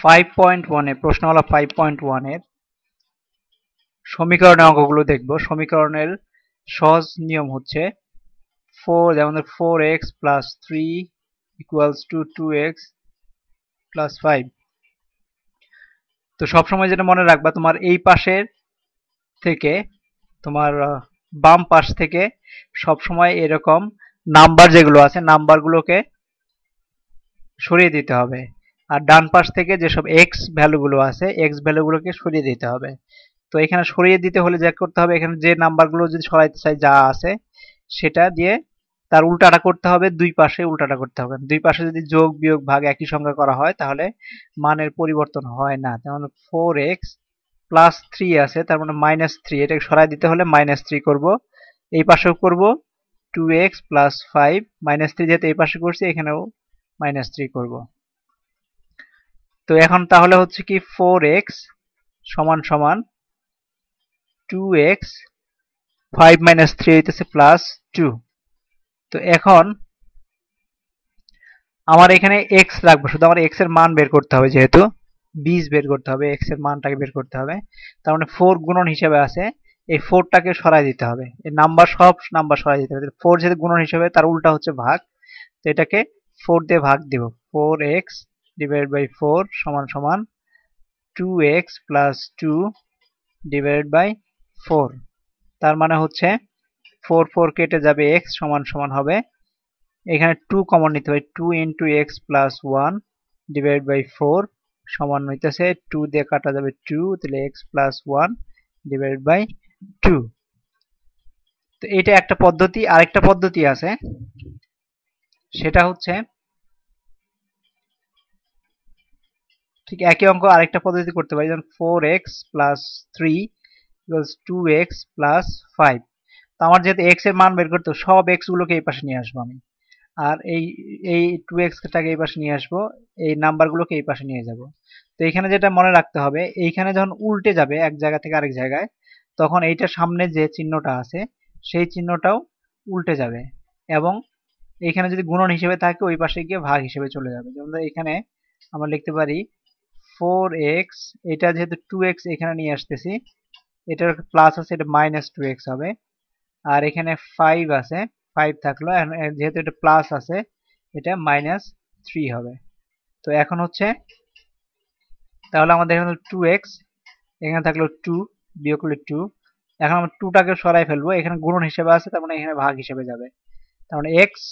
Five point ওয়ানে প্রশ্ন হলো ফাইভ পয়েন্ট সমীকরণের অঙ্কগুলো দেখব। সমীকরণের সহজ নিয়ম হচ্ছে ফোর যেমন four x plus three equals to two x five তো সবসময় যেটা মনে রাখবা, তোমার এই পাশের থেকে, তোমার বাম পাশ থেকে সবসময় এরকম নাম্বার যেগুলো আছে, নাম্বারগুলোকে সরিয়ে দিতে হবে। আর ডান পাশ থেকে যেসব এক্স ভ্যালুগুলো আছে এক্স ভ্যালুগুলোকে সরিয়ে দিতে হবে। তো এখানে সরিয়ে দিতে হলে যা করতে হবে, এখানে যে নাম্বারগুলো যদি সরাইতে চাই যা আছে, সেটা দিয়ে তার উল্টাটা করতে হবে, দুই পাশে উল্টাটা করতে হবে। দুই পাশে যদি যোগ, বিয়োগ, ভাগ একই সংখ্যা করা হয়, তাহলে মানের পরিবর্তন হয় না। যেমন ফোর এক্স প্লাস থ্রি আছে, তার মানে মাইনাস থ্রি এটাকে সরাই দিতে হলে মাইনাস থ্রি করব। এই পাশেও করব two x plus five minus three যেহেতু এই পাশে করছি, এখানেও মাইনাস থ্রি করব। তো এখন তাহলে হচ্ছে কি ফোর এক্স সমান সমান two x five minus three হইতেছে প্লাস টু তো এখন আমার এখানে এক্স রাখব শুধু আমার এক্সের মান বের করতে হবে যেহেতু বীজ বের করতে হবে এক্সের মানটাকে বের করতে হবে। তার মানে ফোর গুণন হিসেবে আছে, এই ফোরটাকে সরাই দিতে হবে। এই নাম্বার সব নাম্বার সরাই দিতে হবে। ফোর যেহেতু গুণন হিসেবে, তার উল্টা হচ্ছে ভাগ। তো এটাকে ফোর দিয়ে ভাগ দিব। ফোর এক্স divided by 4 সমান সমান 2x plus 2 divided by 4 তার মানে হচ্ছে 4 4 কেটে যাবে x সমান সমান হবে। এখানে 2 কমন নিতে হবে। 2 into x plus 1 divided by 4 সমান হইতেছে 2 দিয়ে কাটা যাবে 2 তাহলে x plus 1 divided by 2 তো এটা একটা পদ্ধতি, আরেকটা পদ্ধতি আছে। সেটা হচ্ছে ঠিক একই অঙ্ক আরেকটা পদ্ধতি করতে পারি, যেমন four x plus three equals two x plus five তো আমার যেহেতু এক্সের মান বের করতে সব এক্স গুলোকে এই পাশে নিয়ে আসব আমি। আর এই এই টু এক্সটাকে এই পাশে নিয়ে আসব, এই নাম্বারগুলোকে এই পাশে নিয়ে যাব। তো এখানে যেটা মনে রাখতে হবে, এইখানে যখন উল্টে যাবে এক জায়গা থেকে আরেক জায়গায়, তখন এইটার সামনে যে চিহ্নটা আছে, সেই চিহ্নটাও উল্টে যাবে। এবং এখানে যদি গুণন হিসেবে থাকে, ওই পাশে গিয়ে ভাগ হিসেবে চলে যাবে। যেমন এখানে আমরা লিখতে পারি ফোর এক্স এটা যেহেতু টু এক্স এখানে নিয়ে আসতেছি, এটার প্লাস আছে, এটা মাইনাস টু এক্স হবে। আর এখানে ফাইভ আছে ফাইভ থাকল যেহেতু এটা প্লাস আছে, এটা মাইনাস থ্রি হবে। তো এখন হচ্ছে, তাহলে আমাদের এখানে টু এক্স এখানে থাকল টু বিয়োগ করলে টু এখন আমরা টুটাকে সরাই ফেলব, এখানে গুণন হিসেবে আছে, তার মানে এখানে ভাগ হিসেবে যাবে। তার মানে এক্স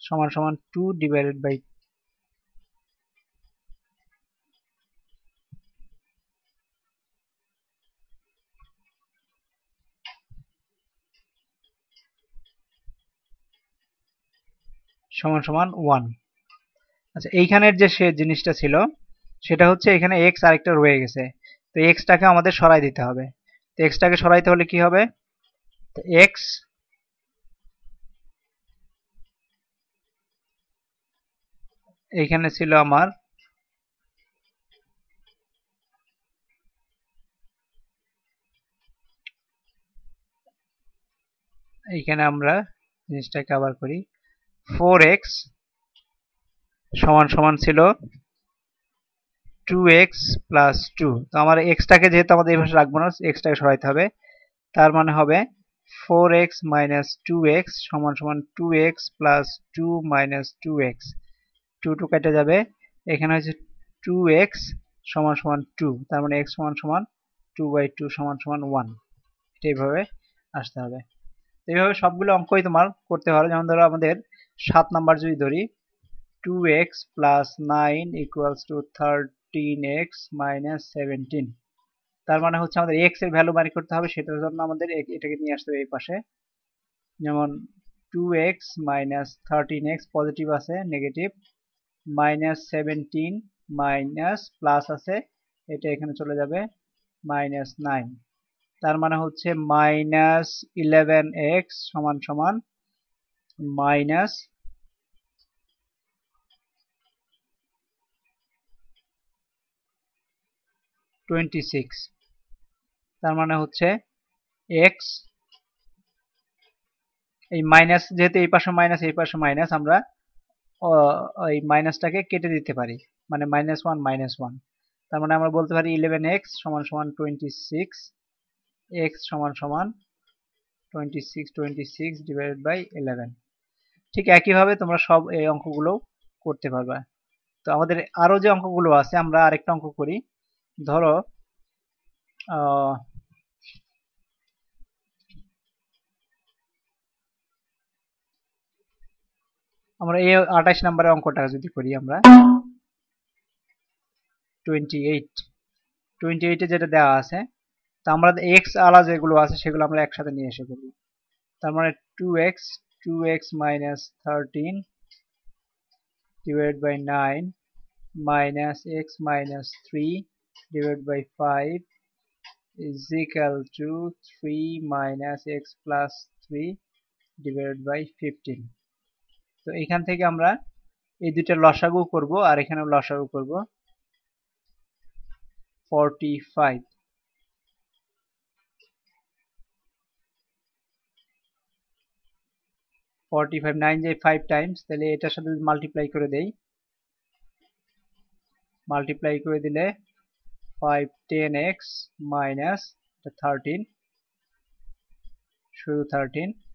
সমান সমান টু ডিভাইডেড বাই সমান সমান ওয়ান আচ্ছা এইখানের যে সে জিনিসটা ছিল, সেটা হচ্ছে এখানে এক্স আরেকটা রয়ে গেছে। তো এক্সটাকে আমাদের সরাই দিতে হবে। তো এক্সটাকে সরাইতে হলে কি হবে? তো এক্স এইখানে ছিল আমার এইখানে আমরা জিনিসটাকে আবার করি। ফোর এক্স সমান সমান ছিল টু এক্স প্লাস টু। তো আমার এক্সটাকে যেহেতু আমাদের এই ভাষা রাখব না, এক্সটাকে সরাইতে হবে। তার মানে হবে four x minus two x সমান সমান two x plus two minus two x. Two two কেটে যাবে। এখানে হচ্ছে টু এক্স সমান সমান টু। তার মানে এক্স সমান সমান টু বাই টু সমান সমান ওয়ান। এটা এইভাবে আসতে হবে। এইভাবে সবগুলো অঙ্কই তোমার করতে পারো যেমন ধরো আমাদের সাত নাম্বার যদি ধরি two x plus nine equals to thirteen x minus seventeen তার মানে হচ্ছে আমাদের এক্সের ভ্যালু বাড়ি করতে হবে, সেটার জন্য আমাদের এটাকে নিয়ে আসতে হবে এই পাশে। যেমন two x minus thirteen x positive আছে negative minus seventeen minus plus আছে, এটা এখানে চলে যাবে মাইনাস নাইন তার মানে হচ্ছে মাইনাস ইলেভেন এক্স সমান সমান মাইনাস টোয়েন্টি সিক্স তার মানে হচ্ছে এক্স এই মাইনাস যেহেতু এই পাশে মাইনাস এই পাশে মাইনাস আমরা এই মাইনাসটাকে কেটে দিতে পারি। মানে মাইনাস ওয়ান মাইনাস ওয়ান তার মানে আমরা বলতে পারি ইলেভেন এক্স সমান সমান টোয়েন্টি সিক্স এক্স সমান সমান twenty six twenty six divided by eleven ঠিক একইভাবে তোমরা সব এই অঙ্কগুলো করতে পারবে। তো আমাদের আরও যে অঙ্কগুলো আছে, আমরা আরেকটা অঙ্ক করি। ধরো আমরা এই আঠাশ নাম্বারের অঙ্কটা যদি করি আমরা টোয়েন্টি এইট টোয়েন্টি এইটে যেটা দেওয়া আছে, তা আমরা এক্স আলা যেগুলো আছে সেগুলো আমরা একসাথে নিয়ে এসে করব। তার মানে two x two x minus thirteen divided by 9 minus x minus 3 divided by 5 is equal to 3 minus x plus 3 divided by 15 তো এখান থেকে আমরা এই দুইটা লসাগু করব আর এখানে লসাগু করব 45 45 9 যায় 5 টাইমস তাহলে এটার সাথে মাল্টিপ্লাই করে দেই। মাল্টিপ্লাই করে দিলে 5 10x মাইনাস 13 শুধু 13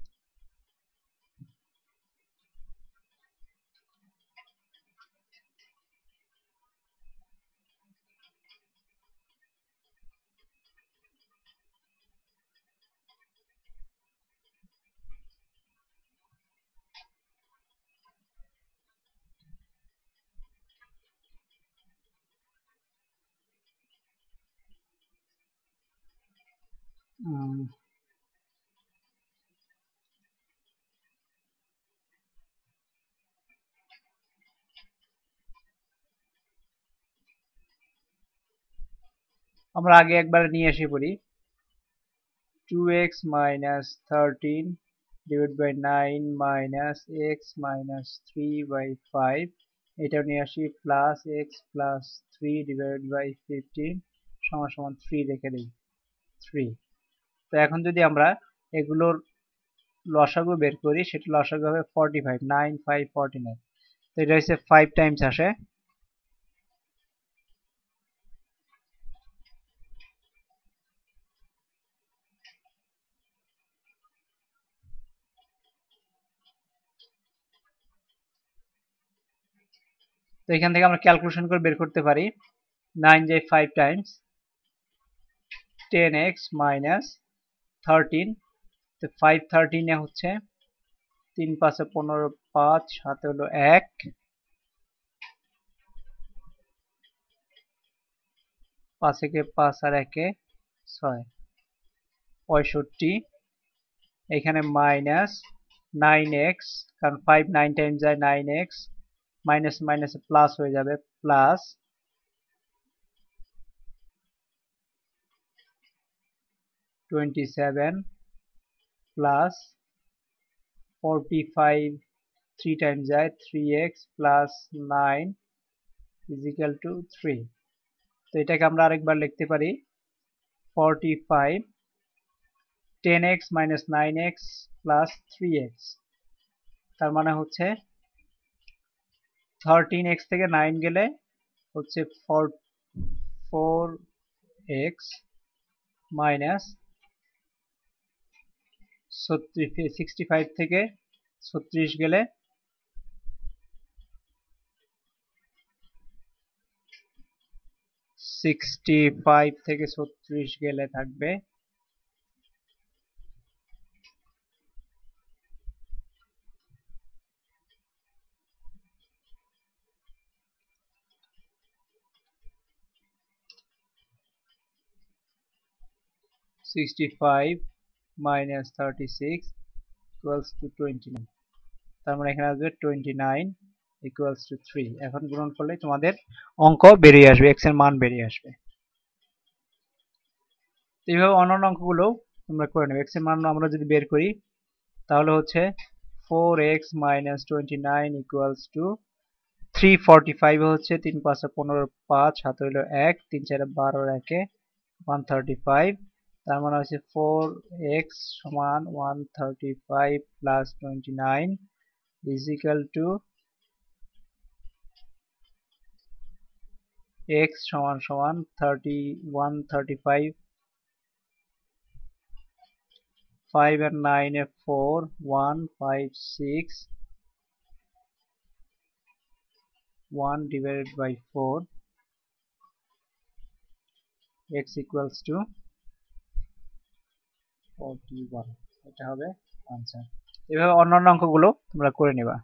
Um, আমরা আগে একবার নিয়ে এসে পড়ি। Two x minus thirteen divide by nine minus x minus three by five এটা নিয়ে আসি plus x plus three divide by fifteen সমান সমান থ্রি রেখে দিই। থ্রি তো এখন যদি আমরা এগুলোর লসাগু বের করি, সেটা লসাগু হবে 45 9 5 49 তো এটা হচ্ছে 5 টাইমস আসে। তো এখান থেকে আমরা ক্যালকুলেশন করে বের করতে পারি। নাইন যাই five times ten x minus thirteen তো ফাইভ থার্টিনে হচ্ছে তিন পাঁচে পনেরো পাঁচ হাতে হলো এক। পাঁচ একে পাঁচ আর একে ছয়। পঁয়ষট্টি। এখানে মাইনাস নাইন এক্স কারণ ফাইভ নাইন টাইম যায় নাইন এক্স মাইনাস মাইনাসে প্লাস হয়ে যাবে plus twenty seven plus forty five three time যায় three x plus nine equal to three তো এটাকে আমরা আরেকবার লিখতে পারি forty five ten x minus nine x plus three x তার মানে হচ্ছে থার্টিন এক্স থেকে নাইন গেলে হচ্ছে four four x minus sixty five থেকে ছত্রিশ গেলে সিক্সটি ফাইভ থেকে ছত্রিশ গেলে থাকবে sixty five minus thirty six equals to twenty nine তার মানে এখানে আসবে twenty nine equals to three এখন গ্রহণ করলে তোমাদের অঙ্ক বেরিয়ে আসবে এক্সের মান বেরিয়ে আসবে। এইভাবে অন্যান্য অঙ্কগুলো তোমরা করে নেবে। এক্সের মান আমরা যদি বের করি, তাহলে হচ্ছে four x minus twenty nine equals to three forty five হচ্ছে তিন পাঁচে পনেরো পাঁচ হাত হইল এক, তিন চারে বারো একে ওয়ান থার্টি ফাইভ তার মানে হচ্ছে ফোর এক্স সমান one thirty five plus twenty nine is equal to x সমান সমান thirty one thirty five five and nine A four one five six one divided by four x equals to 41 এটা হবে answer এভাবে অন্যান্য অঙ্কগুলো তোমরা করে নেবা।